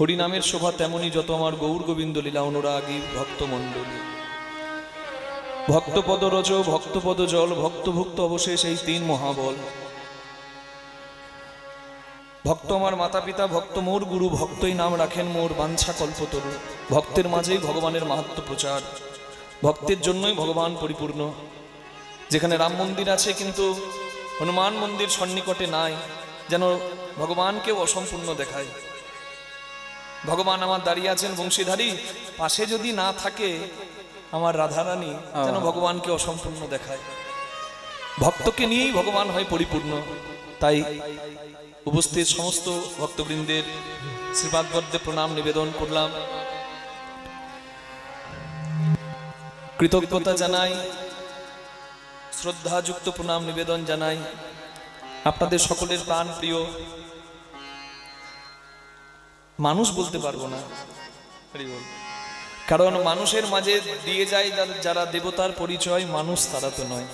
হরিনামের শোভা তেমনি যত আমার গৌর গোবিন্দ লীলা অনুরাগী ভক্তমণ্ডলী ভক্তপদ রজ, ভক্তপদ জল, ভক্তভুক্ত অবশেষ এই তিন মহাবল। ভক্ত আমার মাতা পিতা ভক্ত মোর গুরু, ভক্তই নাম রাখেন মোর বাঞ্ছা কল্পতরু। ভক্তের মাঝেই ভগবানের মাহাত্ম প্রচার। ভক্তের জন্যই ভগবান পরিপূর্ণ। যেখানে রাম মন্দির আছে কিন্তু হনুমান মন্দির সন্নিকটে নাই, যেন ভগবানকেও অসম্পূর্ণ দেখায়। ভগবান আমার দাঁড়িয়ে আছেন বংশীধারী পাশে যদি না থাকে আমার রাধারানী যেন ভগবানকে অসম্পূর্ণ দেখায়। ভক্তকে নিয়েই ভগবান হয় পরিপূর্ণ। তাই উপস্থিত সমস্ত ভক্তবৃন্দের শ্রীপাদবদ্ধে প্রণাম নিবেদন করলাম। কৃতজ্ঞতা জানাই শ্রদ্ধাযুক্ত প্রণাম নিবেদন জানাই। আপনাদের সকলের প্রাণ প্রিয় মানুষ বলতে পারব না। কারণ মানুষের মাঝে দিয়ে যায় যারা- দেবতার পরিচয় মানুষ তারা তো নয়।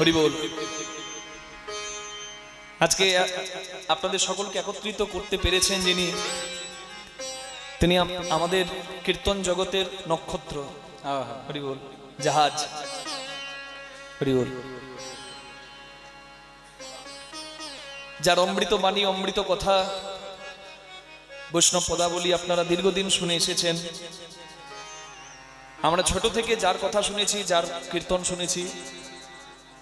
হরি বল। আজকে আপনাদের সকলকে একত্রিত করতে পেরেছেন যিনি তিনি আমাদের কীর্তন জগতের নক্ষত্র। হরি বল। জাহাজ। হরি বল। যার অমৃত বাণী অমৃত কথা বৈষ্ণব পদাবলী আপনারা দীর্ঘদিন শুনে এসেছেন। আমরা ছোট থেকে যার কথা শুনেছি, যার কীর্তন শুনেছি,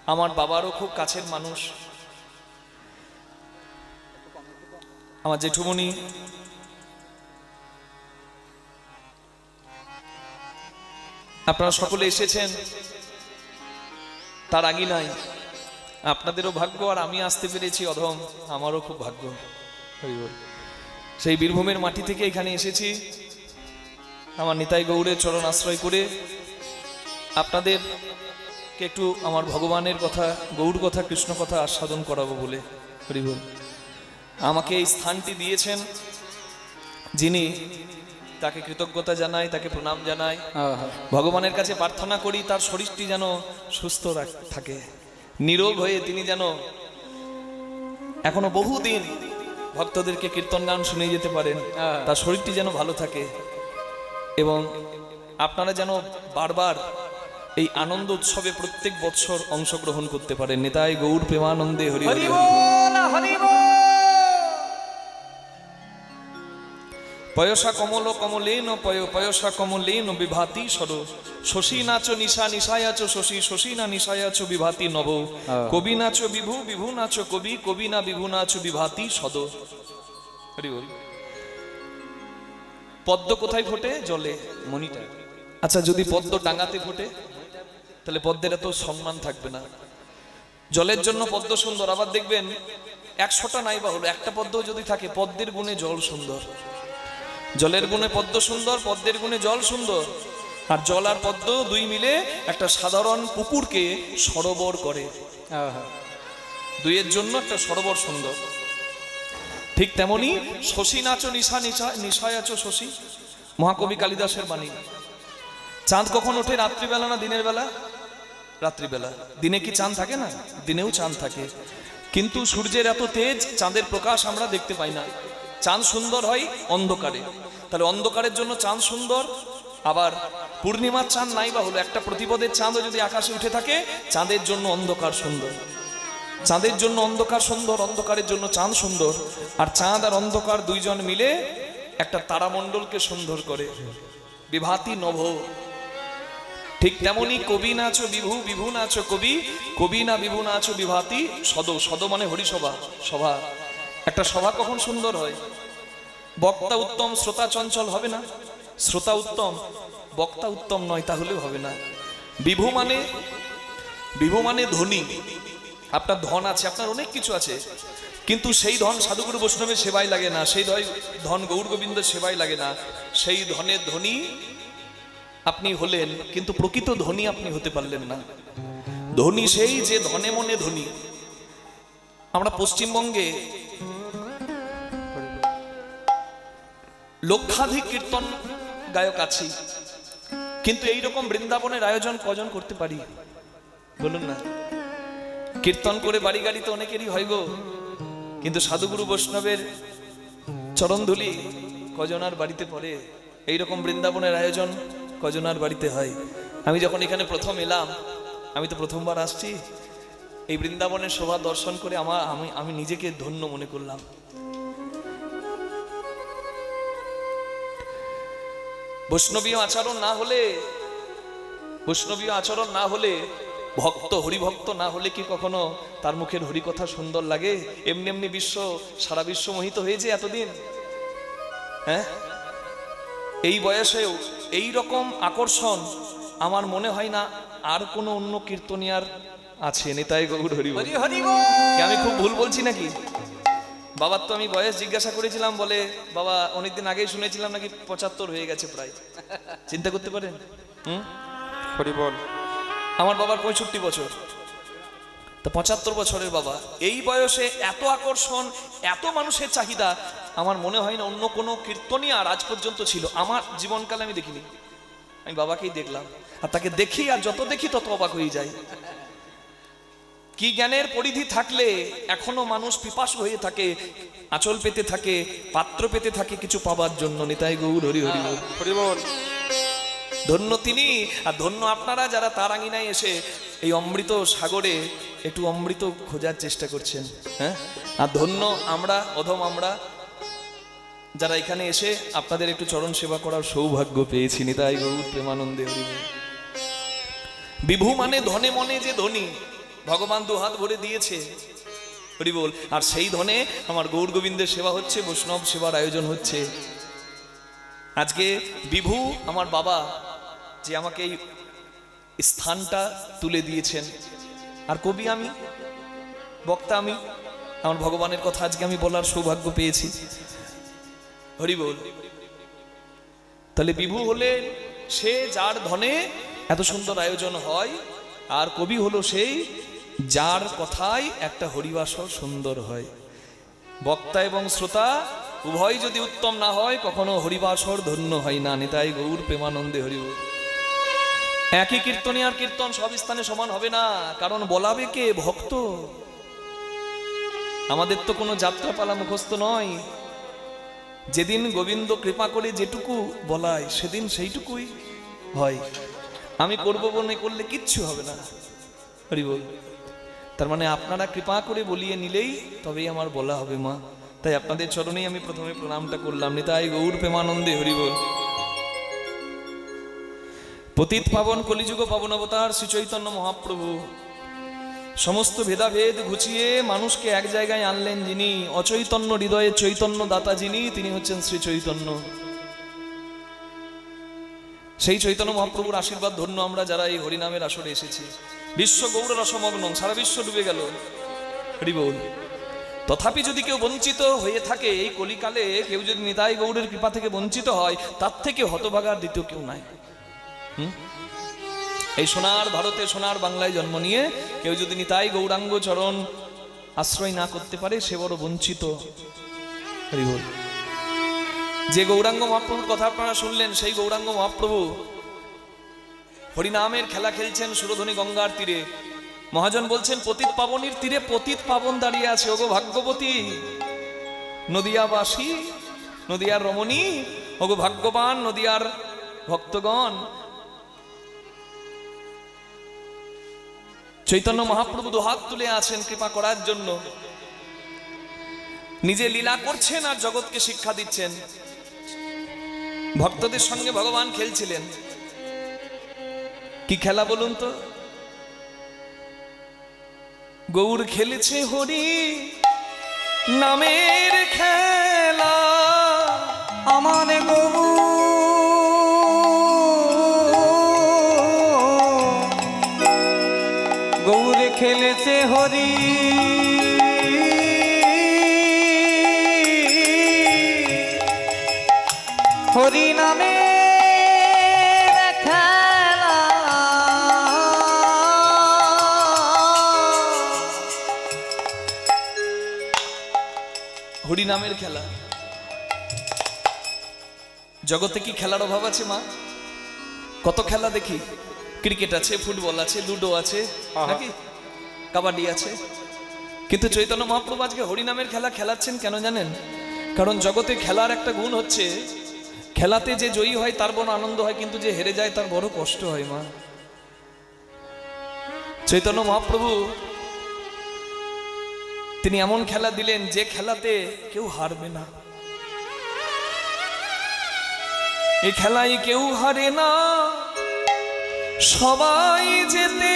আমার বাবারও খুব কাছের মানুষ। আমার জেঠুমণি। আপনারা সকলে এসেছেন। তার আগে নাই। আপনাদেরও ভাগ্য আর আমি আসতে পেরেছি, অধম। আমারও খুব ভাগ্য। হরি। সেই বীরভূমের মাটি থেকে এখানে এসেছি। আমার নিতাই গৌড়ের চরণ আশ্রয় করে। আপনাদেরকে একটু আমার ভগবানের কথা গৌর কথা কৃষ্ণ কথা আস্বাদন করাবো বলে হরি আমাকে এই স্থানটি দিয়েছেন যিনি তাকে কৃতজ্ঞতা জানাই তাকে প্রণাম জানাই। ভগবানের কাছে প্রার্থনা করি তার শরীরটি যেন সুস্থ থাকে। নিরোগ হয়ে তিনি যেন এখনও বহুদিন ভক্তদেরকে কীর্তন গান শুনিয়ে যেতে পারেন তার শরীরটি যেন ভালো থাকে। এবং আপনারা যেন বারবার এই আনন্দ উৎসবে প্রত্যেক বৎসর অংশগ্রহণ করতে পারেন। নেতাই গৌর প্রেমানন্দে হরি হরি পয়সা কমল কমলেন পয় পয়সা কমলেন বিভাতি সর। শশী নাচ নিশা নিশায়াচ শশী শশী না নিশায়াচ বিভাতি নব। কবি নাচ বিভু বিভু নাচ কবি কবি না বিভু নাচ বিভাতি সদ। হরি বল। পদ্ম কোথায় ফোটে? জলে মনিটা আচ্ছা যদি পদ্ম ডাঙাতে ফোটে তাহলে পদ্মের এত সম্মান থাকবে না। জলের জন্য পদ্ম সুন্দর। আবার দেখবেন একশোটা নাই বা হলো একটা পদ্ম যদি থাকে পদ্মের গুণে জল সুন্দর। জলের গুণে পদ্ম সুন্দর পদ্মের গুণে জল সুন্দর। আর জল আর পদ্ম দুই মিলে একটা সাধারণ পুকুরকে সরোবর করে। দুইয়ের জন্য একটা সরোবর সুন্দর। ঠিক তেমনি শশী নাচো নিশা নিশা নিশায় আছো শশী। মহাকবি কালিদাসের বাণী। চাঁদ কখন ওঠে? রাত্রিবেলা না দিনের বেলা? রাত্রিবেলা। দিনে কি চাঁদ থাকে না? দিনেও চাঁদ থাকে। কিন্তু সূর্যের এত তেজ চাঁদের প্রকাশ আমরা দেখতে পাই না। চাঁদ সুন্দর হয় অন্ধকারে। তাহলে অন্ধকারের জন্য চাঁদ সুন্দর, আবার পূর্ণিমার চাঁদ নাই বা হলো একটা প্রতিপদের চাঁদও যদি আকাশে উঠে থাকে, চাঁদের জন্য অন্ধকার সুন্দর। চাঁদের জন্য অন্ধকার সুন্দর, অন্ধকারের জন্য চাঁদ সুন্দর, আর চাঁদ আর অন্ধকার দুইজন মিলে একটা তারামণ্ডলকে সুন্দর করে। বিভাতি নভ। ঠিক তেমনি কবি নাচ বিভু বিভু নাচ কবি কবি না বিভু নাচ বিভাতি সদ। সদ মানে হরিসভা, সভা। একটা সভা কখন সুন্দর হয়? বক্তা উত্তম, শ্রোতা চঞ্চল হবে না? শ্রোতা উত্তম, বক্তা উত্তম নয়, তাহলেও হবে না। বিভু মানে বিভু মানে ধনী। আপনার ধন আছে, আপনার অনেক কিছু আছে। কিন্তু সেই ধন সাধুগুরু বৈষ্ণবের সেবায় লাগে না। সেই ধন- গৌর গোবিন্দের সেবায় লাগে না। সেই ধনের ধনী আপনি হলেন, কিন্তু প্রকৃত ধনী আপনি হতে পারলেন না। ধনী সেই যে ধনে মনে ধনী। আমরা পশ্চিমবঙ্গে লক্ষাধিক কীর্তন গায়ক আছি। কিন্তু এই রকম বৃন্দাবনের আয়োজন কজন করতে পারি? বলুন না। কীর্তন করে বাড়ি গাড়ি তো অনেকেরই হয় গো। কিন্তু সাধুগুরু বৈষ্ণবের চরণধুলি কজনার বাড়িতে পড়ে? এইরকম বৃন্দাবনের আয়োজন কজনার বাড়িতে হয়? আমি যখন এখানে প্রথম এলাম, আমি তো প্রথমবার আসছি। এই বৃন্দাবনের শোভা দর্শন করে আমার আমি আমি নিজেকে ধন্য মনে করলাম। বৈষ্ণবীয় আচরণ না হলে বৈষ্ণবীয় আচরণ না হলে ভক্ত হরিভক্ত না হলে কি কখনো তার মুখের হরিকথা সুন্দর লাগে? এমনি এমনি বিশ্ব সারা বিশ্ব মোহিত হয়েছে এতদিন? হ্যাঁ? এই বয়সেও এই রকম আকর্ষণ আমার মনে হয় না আর কোনো অন্য কীর্তনিয়ার আছে। নেতাই গৌর হরি। আমি খুব ভুল বলছি নাকি? বাবার তো আমি বয়স জিজ্ঞাসা করেছিলাম বলে বাবা অনেকদিন আগেই শুনেছিলাম নাকি পঁচাত্তর হয়ে গেছে প্রায়। চিন্তা করতে পারেন? হুম? বল। আমার বাবার পঁয়ষট্টি বছর। তো পঁচাত্তর বছরের বাবা। এই বয়সে এত আকর্ষণ এত মানুষের চাহিদা আমার মনে হয় না অন্য কোনো কীর্তনই আর আজ পর্যন্ত ছিল। আমার জীবনকালে আমি দেখিনি। আমি বাবাকেই দেখলাম। আর তাকে দেখি আর যত দেখি তত অবাক হয়ে যাই। কি জ্ঞানের পরিধি থাকলে এখনও মানুষ পিপাস হয়ে থাকে আঁচল পেতে থাকে পাত্র পেতে থাকে কিছু পাবার জন্য? নিতাই গৌর হরি হরি বল। ধন্য তিনি আর ধন্য আপনারা যারা তার আঙিনায় এসে এই অমৃত সাগরে একটু অমৃত খোঁজার চেষ্টা করছেন। হ্যাঁ? আর ধন্য আমরা অধম আমরা যারা এখানে এসে আপনাদের একটু চরণ সেবা করার সৌভাগ্য পেয়েছি। নিতাই গৌর প্রেমানন্দে হরি বিভু মানে ধনে মনে যে ধনী ভগবান দুহাত ভরে দিয়েছে। হরি বল, আর সেই ধনে আমার গৌর গোবিন্দের সেবা হচ্ছে, বৈষ্ণব সেবার আয়োজন হচ্ছে। আজকে বিভু, আমার বাবা, যে আমাকে এই স্থানটা তুলে দিয়েছেন। আর কবি আমি, বক্তা আমি, আমার ভগবানের কথা আজকে আমি বলার সৌভাগ্য পেয়েছি। হরি বল, তাহলে বিভু হলে সে যার ধনে এত সুন্দর আয়োজন হয়, আর কবি হলো সেই যার কথাই একটা হরিবাসর সুন্দর হয়। বক্তা এবং শ্রোতা, উভয় যদি উত্তম না হয়, কখনো হরিবাসর ধন্য হয় না। নিতাই গৌর প্রেমানন্দে হরিব একই কীর্তনে আর কীর্তন সব স্থানে সমান হবে না, কারণ বলাবে কে? ভক্ত। আমাদের তো কোনো যাত্রাপালা মুখস্থ নয়। যেদিন গোবিন্দ কৃপা করে যেটুকু বলায়, সেদিন সেইটুকুই হয়। আমি করব মনে করলে কিচ্ছু হবে না। হরি বল। তার মানে আপনারা কৃপা করে বলিয়ে নিলেই তবেই আমার বলা হবে, মা। তাই আপনাদের চরণেই আমি প্রথমে প্রণামটা করলাম। নিতাই গৌর প্রেমানন্দে হরি বল পতিত পাবন, কলিযুগ পাবন অবতার, শ্রী চৈতন্য মহাপ্রভু। সমস্ত ভেদাভেদ ঘুচিয়ে মানুষকে এক জায়গায় আনলেন যিনি, অচৈতন্য হৃদয়ে চৈতন্য দাতা যিনি, তিনি হচ্ছেন শ্রী চৈতন্য। সেই চৈতন্য মহাপ্রভুর আশীর্বাদ ধন্য আমরা যারা এই হরিনামের আসরে এসেছি। বিশ্ব গৌর রসমগ্ন সারা বিশ্ব ডুবে গেল। হরিবল, তথাপি যদি কেউ বঞ্চিত হয়ে থাকে এই কলিকালে, কেউ যদি নিতাই গৌরের কৃপা থেকে বঞ্চিত হয়, তার থেকে হতভাগার দ্বিতীয় কেউ নাই। এই সোনার ভারতে সোনার বাংলায় জন্ম নিয়ে, কেউ যদি নিতাই গৌরাঙ্গ চরণ আশ্রয় না করতে পারে, সে বড় বঞ্চিত। হরিবল, যে গৌরাঙ্গ মহাপ্রভুর কথা আপনারা শুনলেন, সেই গৌরাঙ্গ মহাপ্রভু হরিনামের খেলা খেলছেন সুরধনী গঙ্গার তীরে। মহাজন বলছেন, পতিত পাবনীর তীরে পতিত পাবন দাঁড়িয়ে আছে, ওগো ভাগ্যবতী। নদিয়াবাসী, নদিয়ার রমণী, ওগো ভাগ্যবান নদিয়ার ভক্তগণ। চৈতন্য মহাপ্রভু দুহাত তুলে আছেন কৃপা করার জন্য। নিজে লীলা করছেন আর জগৎকে শিক্ষা দিচ্ছেন। ভক্তদের সঙ্গে ভগবান খেলছিলেন। কি খেলা বলুন তো? গৌর খেলেছে হরি নামের খেলা। আমার গৌরে নামের খেলা। জগতে কি খেলার অভাব আছে মা? কত খেলা দেখি? ক্রিকেট আছে ফুটবল আছে লুডো আছে নাকি? কাবাডি আছে। কিন্তু চৈতন্য মহাপ্রভু আজকে হরিনামের খেলা খেলাচ্ছেন কেন জানেন? কারণ জগতে খেলার একটা গুণ হচ্ছে খেলাতে যে জয়ী হয় তার বড় আনন্দ হয় কিন্তু যে হেরে যায় তার বড় কষ্ট হয় মা। চৈতন্য মহাপ্রভু তিনি এমন খেলা দিলেন যে খেলাতে কেউ হারবে না। এ খেলায় কেউ হারে না। সবাই যেতে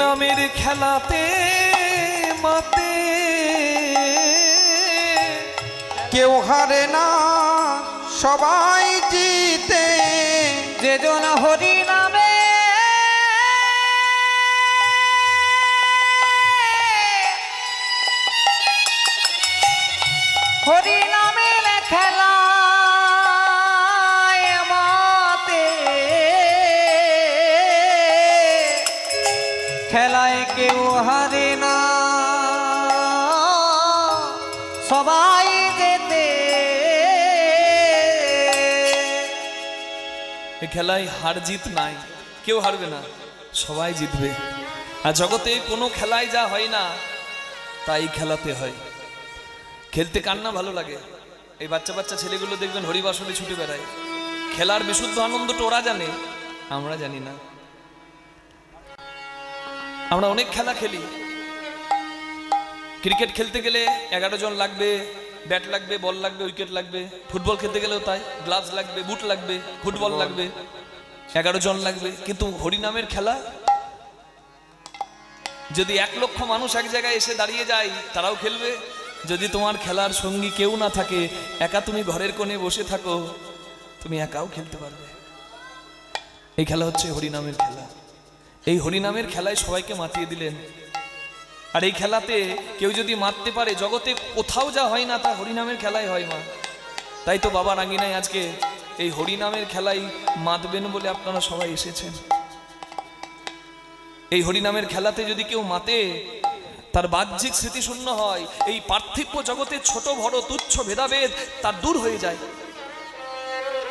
নামের খেলাতে মাতে। কেউ হারে না সবাই জিতে। যেজন হরি নামে। হরি নামের খেলা কেউ হারে না। সবাই যেতে এই খেলায় হার জিত নাই, কেউ হারবে না, সবাই জিতবে। আর জগতে কোনো খেলায় যা হয় না, তাই খেলাতে হয়। খেলতে কার না ভালো লাগে? এই বাচ্চা বাচ্চা ছেলেগুলো দেখবেন হরিবাসনে ছুটে বেড়ায়। খেলার বিশুদ্ধ আনন্দটা ওরা জানে, আমরা জানি না। আমরা অনেক খেলা খেলি। ক্রিকেট খেলতে গেলে এগারো জন লাগবে ব্যাট লাগবে বল লাগবে উইকেট লাগবে। ফুটবল খেলতে গেলেও তাই গ্লাভস লাগবে বুট লাগবে ফুটবল লাগবে এগারো জন লাগবে। কিন্তু হরিনামের খেলা যদি এক লক্ষ মানুষ এক জায়গায় এসে দাঁড়িয়ে যায় তারাও খেলবে। যদি তোমার খেলার সঙ্গী কেউ না থাকে একা তুমি ঘরের কোণে বসে থাকো তুমি একাও খেলতে পারবে। এই খেলা হচ্ছে হরিনামের খেলা। এই হরিনামের খেলায় সবাইকে মাতিয়ে দিলেন। আর এই খেলাতে কেউ যদি মারতে পারে, জগতে কোথাও যা হয় না, তা হরিনামের খেলাই হয়, মা। তাই তো বাবা রাঙ্গিনায় আজকে এই হরিনামের খেলাই মাতবেন বলে আপনারা সবাই এসেছেন। এই হরিনামের খেলাতে যদি কেউ মাতে, তার বাহ্যিক স্মৃতিশূন্য হয়, এই পার্থিব্য জগতে ছোট, বড়, তুচ্ছ ভেদাভেদ তার দূর হয়ে যায়।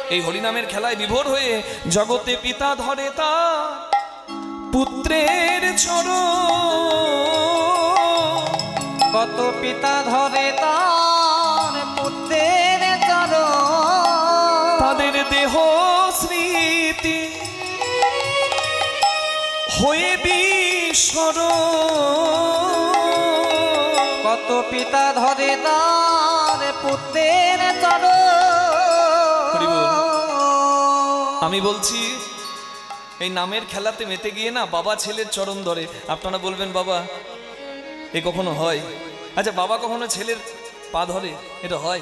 এই হরিনামের খেলায় বিভোর হয়ে জগতে পিতা ধরে তা পুত্রের চরণ। কত পিতা ধরে তার পুত্রের চরণ। তাদের দেহ স্মৃতি হয়ে বিস্মর কত পিতা ধরে তার পুত্রের। চরণ। আমি বলছি এই নামের খেলাতে মেতে গিয়ে না বাবা ছেলের চরণ ধরে। আপনারা বলবেন, বাবা, এ কখনো হয়? আচ্ছা বাবা কখনো ছেলের পা ধরে? এটা হয়।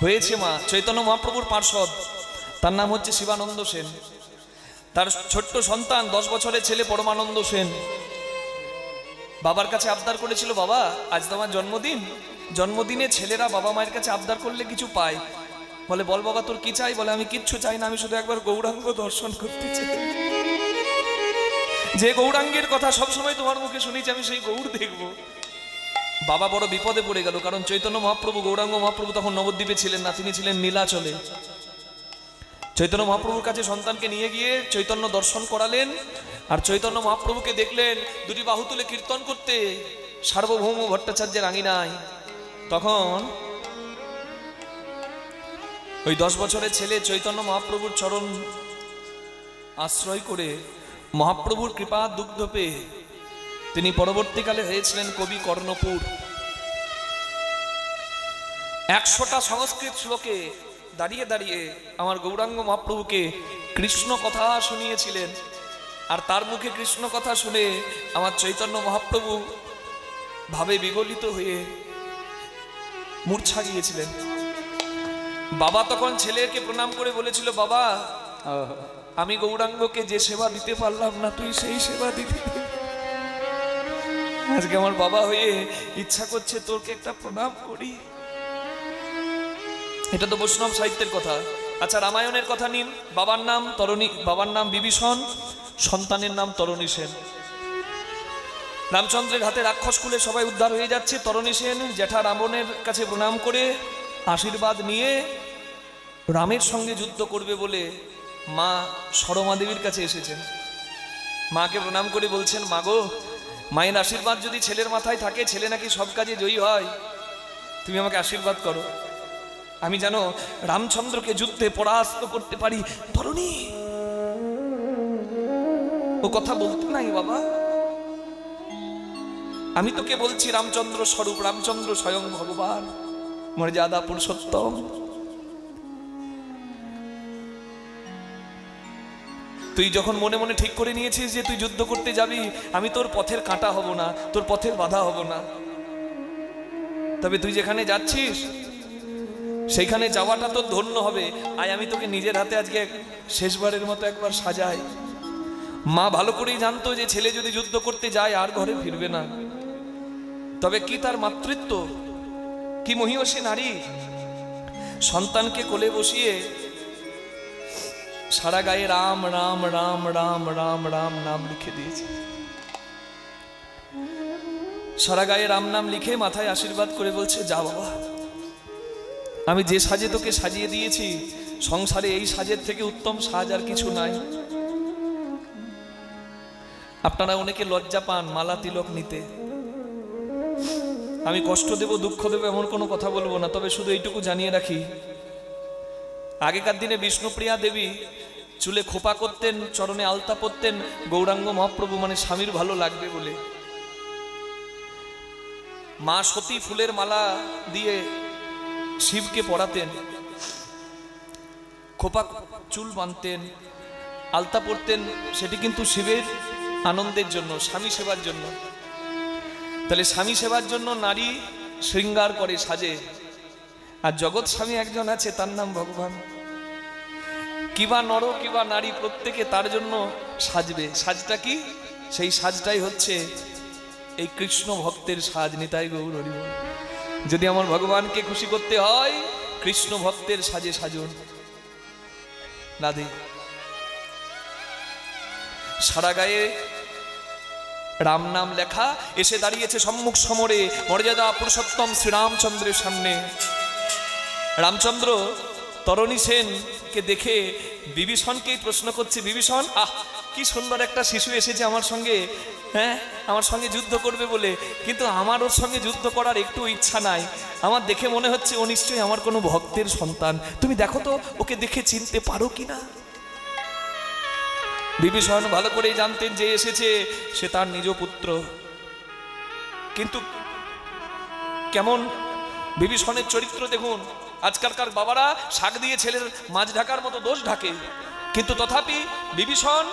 হয়েছে মা, চৈতন্য মহাপ্রভুর পার্ষদ তার নাম হচ্ছে শিবানন্দ সেন। তার ছোট্ট সন্তান, দশ বছরের ছেলে পরমানন্দ সেন। বাবার কাছে আবদার করেছিল, বাবা, আজ তোমার জন্মদিন। জন্মদিনে ছেলেরা বাবা মায়ের কাছে আবদার করলে কিছু পায়। বলে, বল বাবা, তোর কি চাই? বলে, আমি কিচ্ছু চাই না, আমি শুধু একবার গৌরাঙ্গ দর্শন করতে চাই। যে গৌরাঙ্গের কথা সবসময় তোমার মুখে শুনেছি, আমি সেই গৌর দেখব। বাবা বড় বিপদে পড়ে গেল, কারণ চৈতন্য মহাপ্রভু, গৌরাঙ্গ মহাপ্রভু তখন নবদ্বীপে ছিলেন না, তিনি ছিলেন নীলাচলে। চৈতন্য মহাপ্রভুর কাছে সন্তানকে নিয়ে গিয়ে চৈতন্য দর্শন করালেন, আর চৈতন্য মহাপ্রভুকে দেখলেন, দুটি বাহু তুলে কীর্তন করতে, সার্বভৌম ভট্টাচার্যের আঙিনায়। তখন ওই দশ বছরের ছেলে চৈতন্য মহাপ্রভুর চরণ আশ্রয় করে মহাপ্রভুর কৃপা দুগ্ধ পেয়ে তিনি পরবর্তীকালে হয়েছিলেন কবি কর্ণপুর। একশোটা সংস্কৃত শ্লোকে দাঁড়িয়ে দাঁড়িয়ে আমার গৌরাঙ্গ মহাপ্রভুকে কৃষ্ণ কথা শুনিয়েছিলেন আর তার মুখে কৃষ্ণ কথা শুনে আমার চৈতন্য মহাপ্রভু ভাবে বিগলিত হয়ে মূর্ছা গিয়েছিলেন। বাবা তখন ছেলেকে প্রণাম করে বলেছিল বাবা আমি গৌরাঙ্গকে যে সেবা দিতে পারলাম না তুই সেই সেবা দিবি। আজকে আমার বাবা হয়ে ইচ্ছা করছে তোরকে একটা প্রণাম করি। এটা তো বৈষ্ণব সাহিত্যের কথা। আচ্ছা রামায়ণের কথা নিন। বাবার নাম তরণী বাবার নাম বিভীষণ সন্তানের নাম তরণী সেন। রামচন্দ্রের হাতে রাক্ষস কুলে সবাই উদ্ধার হয়ে যাচ্ছে তরণী সেন জ্যাঠা রাবণের কাছে প্রণাম করে আশীর্বাদ নিয়ে রামের সঙ্গে যুদ্ধ করবে বলে মা সরমা দেবীর কাছে এসেছেন। মাকে প্রণাম করে বলছেন মাগো মায়ের আশীর্বাদ যদি ছেলের মাথায় থাকে, ছেলে নাকি সব কাজে জয়ী হয়। তুমি আমাকে আশীর্বাদ করো। আমি যেন রামচন্দ্রকে যুদ্ধে পরাস্ত করতে পারি। তরুণী ও কথা বলতে নাই বাবা। আমি তোকে বলছি, রামচন্দ্র স্বরূপ, রামচন্দ্র স্বয়ং ভগবান। মর্যাদা পুরুষোত্তম। তুই যখন মনে মনে ঠিক করে নিয়েছিস যে তুই যুদ্ধ করতে যাবি, আমি তোর পথের কাঁটা হব না, তোর পথের বাধা হব না। তবে তুই যেখানে যাচ্ছিস, সেইখানে যাওয়াটা তোর ধন্য হবে। আয়, আমি তোকে নিজের হাতে আজকে শেষবারের মতো একবার সাজাই। মা ভালো করেই জানতো যে ছেলে যদি যুদ্ধ করতে যায়, আর ঘরে ফিরবে না। তবে কি তার মাতৃত্ব? কি মহিষী নারী? সন্তানকে কোলে বসিয়ে সারা গায়ে রাম রাম রাম রাম রাম রাম নাম লিখে দিয়েছে। সারা গায়ে রাম নাম লিখে মাথায় আশীর্বাদ করে বলছে, যা বাবা, আমি যে সাজে তোকে সাজিয়ে দিয়েছি, সংসারে এই সাজের থেকে উত্তম সাজ আর কিছু নাই। আপনারা অনেকে লজ্জা পান, মালা তিলক নিতে। আমি কষ্ট দেব, দুঃখ দেব, এমন কোনো কথা বলব না, তবে শুধু এইটুকু জানিয়ে রাখি আগেকার দিনে বিষ্ণুপ্রিয়া দেবী চুলে খোপা করতেন, চরণে আলতা পরতেন, গৌরাঙ্গ মহাপ্রভু মানে স্বামীর ভালো লাগবে বলে। মা সতী ফুলের মালা দিয়ে শিবকে পড়াতেন খোপা চুল বাঁধতেন, আলতা পরতেন, সেটি কিন্তু শিবের আনন্দের জন্য, স্বামী সেবার জন্য। তাহলে স্বামী সেবার জন্য নারী শৃঙ্গার করে সাজে। আর জগৎ স্বামী একজন আছে, তার নাম ভগবান। কিবা নর কিবা নারী, প্রত্যেকে তার জন্য সাজবে। সাজটা কি? সেই সাজটাই হচ্ছে এই কৃষ্ণ ভক্তের সাজ, নিতাই গৌর যদি আমার ভগবানকে খুশি করতে হয়, কৃষ্ণ ভক্তের সাজে সাজুন। রাধে সারা গায়ে রাম নাম লেখা, এসে দাঁড়িয়েছে সম্মুখ সমরে মর্যাদা পুরুষোত্তম শ্রীরামচন্দ্রের সামনে। রামচন্দ্র তরণী সেনকে দেখে বিভীষণকেই প্রশ্ন করছে, বিভীষণ, আহ, কি সুন্দর একটা শিশু এসেছে আমার সঙ্গে হ্যাঁ আমার সঙ্গে যুদ্ধ করবে বলে। কিন্তু আমার ওর সঙ্গে যুদ্ধ করার একটু ইচ্ছা নাই। আমার দেখে মনে হচ্ছে ও নিশ্চয়ই আমার কোনো ভক্তের সন্তান। তুমি দেখো তো, ওকে দেখে চিনতে পারো কি না বিভীষণ ভালো করেই জানতেন যে এসেছে, সে তার নিজ পুত্র। কিন্তু কেমন বিভীষণের চরিত্র দেখুন আজকালকার বাবারা শাক দিয়ে ছেলের মাছ ঢাকার মতো দোষ ঢাকে। কিন্তু তথাপি বিভীষণ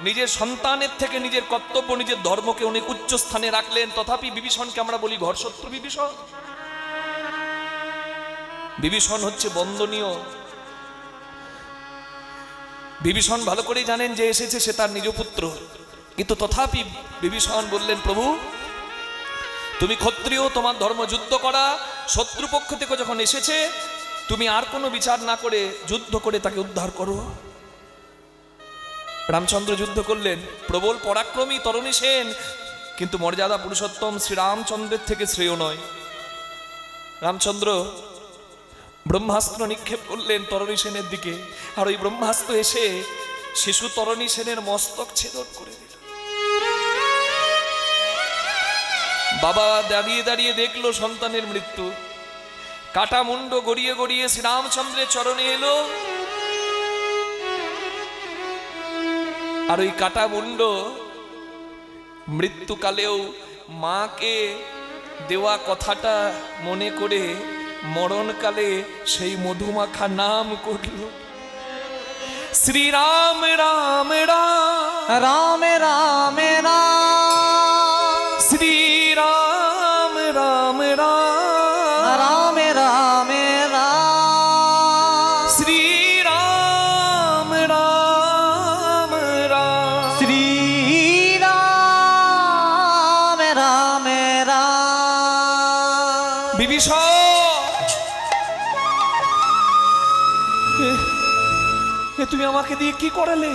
নিজের সন্তানের থেকে নিজের কর্তব্য, নিজের ধর্মকে অনেক উচ্চ স্থানে রাখলেন। তথাপি বিভীষণকে আমরা বলি ঘর শত্রু বিভীষণ। বিভীষণ হচ্ছে বন্দনীয়। বিভীষণ ভালো করেই জানেন যে এসেছে, সে তার নিজ পুত্র। কিন্তু তথাপি বিভীষণ বললেন, প্রভু, তুমি ক্ষত্রিয়, তোমার ধর্ম যুদ্ধ করা শত্রুপক্ষ থেকে যখন এসেছে, তুমি আর কোনো বিচার না করে যুদ্ধ করে তাকে উদ্ধার করো। রামচন্দ্র যুদ্ধ করলেন, প্রবল পরাক্রমী তরণী সেন, কিন্তু মর্যাদা পুরুষোত্তম শ্রীরামচন্দ্রের থেকে শ্রেয় নয়। রামচন্দ্র ব্রহ্মাস্ত্র নিক্ষেপ করলেন তরণী সেনের দিকে, আর ওই ব্রহ্মাস্ত্র এসে শিশু তরণী সেনের মস্তক ছেদন করে দিল। বাবা দাঁড়িয়ে দাঁড়িয়ে দেখল সন্তানের মৃত্যু। কাটা মুন্ড গড়িয়ে গড়িয়ে শ্রীরামচন্দ্রের চরণে এলো। আর ওই কাটা মুন্ড মৃত্যুকালেও মাকে দেওয়া কথাটা মনে করে মরণকালে সেই মধুমাখা নাম করল, শ্রীরাম, রাম রাম। রামে রামে তুমি আমাকে দিয়ে কি করালে?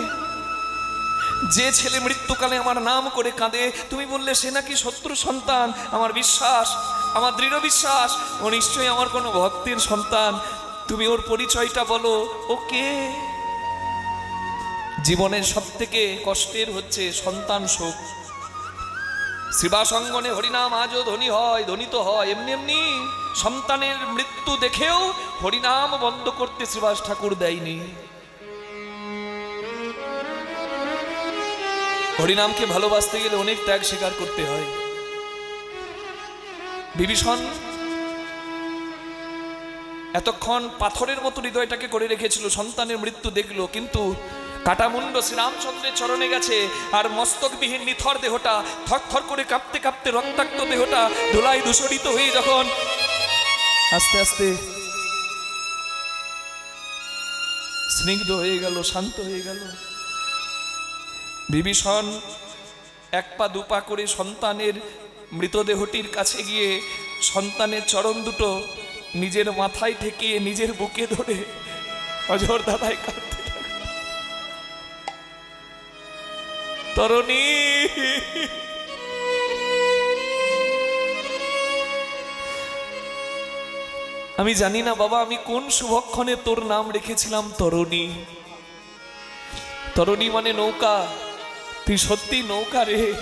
যে ছেলে মৃত্যুকালে আমার নাম করে কাঁদে, তুমি বললে, সে নাকি শত্রু সন্তান, আমার বিশ্বাস, আমার দৃঢ় বিশ্বাস, ও নিশ্চয়ই আমার কোনো ভক্তের সন্তান। তুমি ওর পরিচয়টা বলো, ও কে? জীবনের সব থেকে কষ্টের হচ্ছে সন্তান শোক। শিবাসঙ্গনে হরিনাম আজও ধনী হয় ধ্বনিত হয়। এমনি এমনি সন্তানের মৃত্যু দেখেও হরিনাম বন্ধ করতে শ্রীবাস ঠাকুর দেয়নি। হরিনামকে ভালোবাসতে গেলে অনেক ত্যাগ স্বীকার করতে হয়। বিভীষণ এতক্ষণ পাথরের মতো হৃদয়টাকে করে রেখেছিল, সন্তানের মৃত্যু দেখল, কিন্তু কাটামুন্ড শ্রীরামচন্দ্রের চরণে গেছে আর মস্তকবিহীন নিথর দেহটা থরথর করে কাঁপতে কাঁপতে রক্তাক্ত দেহটা ধুলাই দূষরিত হয়ে যখন আস্তে আস্তে স্নিগ্ধ হয়ে গেল, শান্ত হয়ে গেল। বিভীষণ, এক পা দুপা করে সন্তানের মৃতদেহটির কাছে গিয়ে সন্তানের চরণ দুটো নিজের মাথায় ঠেকিয়ে নিজের বুকে ধরে অজর দাদায় কাঁদতে তরণী! আমি জানি না বাবা, আমি কোন শুভক্ষণে তোর নাম রেখেছিলাম তরণী। তরণী মানে নৌকা। তুই সত্যি নৌকা রে।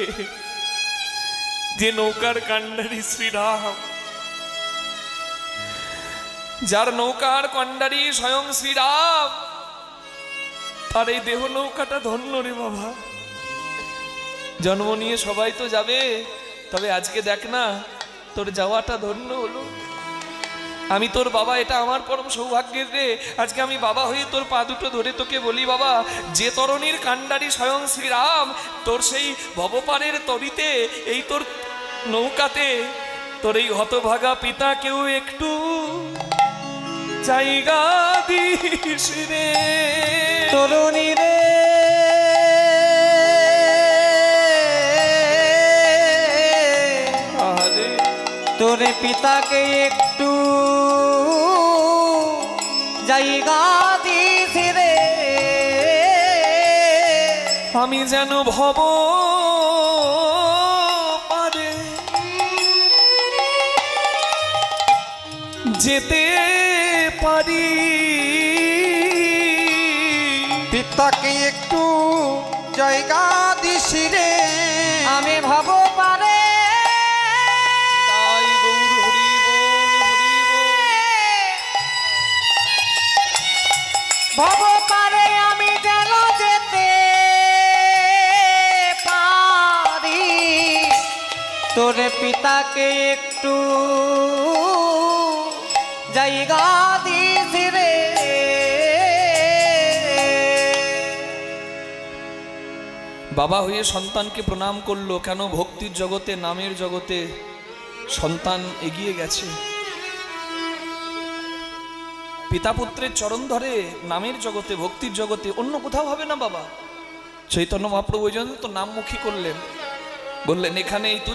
যে নৌকার কান্ডারি শ্রীরাম। যার নৌকার কন্ডারি স্বয়ং শ্রীরাম। তার এই দেহ নৌকাটা ধন্য রে বাবা। জন্ম নিয়ে সবাই তো যাবে, তবে আজকে দেখ না, তোর যাওয়াটা ধন্য হলো। আমি তোর বাবা এটা আমার পরম সৌভাগ্যের রে। আজকে আমি বাবা হয়ে তোর পা দুটো ধরে তোকে বলি বাবা যে তরণীর কাণ্ডারি স্বয়ং শ্রীরাম তোর সেই ভবপারের তরিতে এই তোর নৌকাতে তোর এই হতভাগা পিতা কেউ একটু জায়গা দিস রে। তরুণী রে। তোরে পিতাকে একটু আমি যেন ভব পারে। যেতে পারি। পিতাকে একটু জায়গা দিস রে। আমি ভাব পারে। ভব তোরে পিতাকে একটু জায়গা দিস রে। বাবা হয়ে সন্তানকে প্রণাম করল, কেন ভক্তির জগতে, নামের জগতে সন্তান এগিয়ে গেছে? পিতা পুত্রের চরণ ধরে, নামের জগতে, ভক্তির জগতে, অন্য কোথাও হবে না বাবা। চৈতন্য মহাপ্রভু ওই জন্য তো নামমুখী করলেন। বললেন এখানে এই